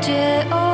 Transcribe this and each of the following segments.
结。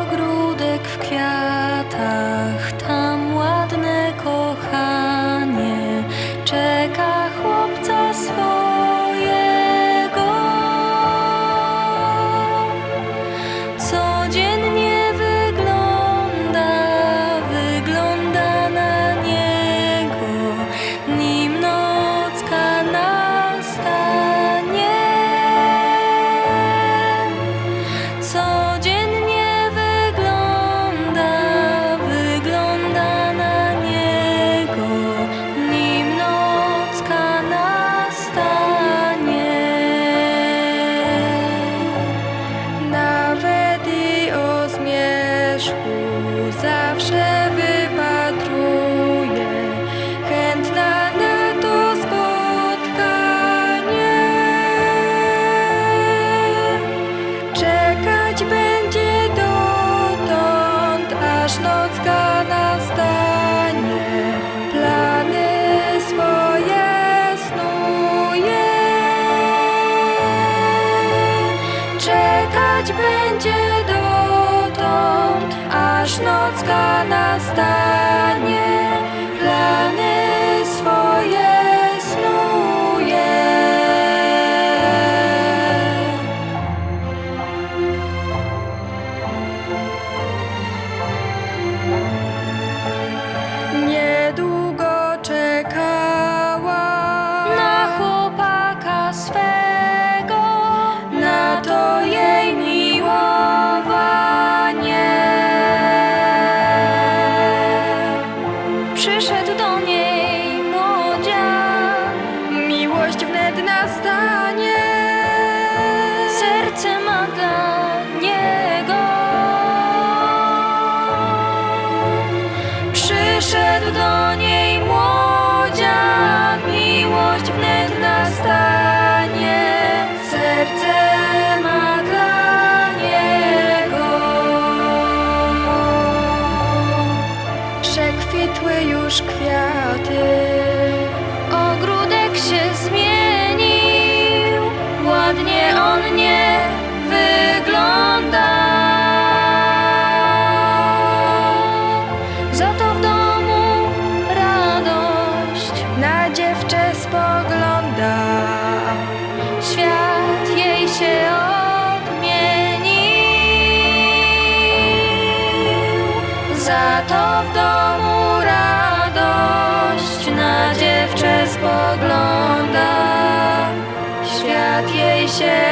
trwać będzie dotąd, aż nocka nastanie. 是谁读懂你 za to w domu radość na dziewczę spogląda, świat jej się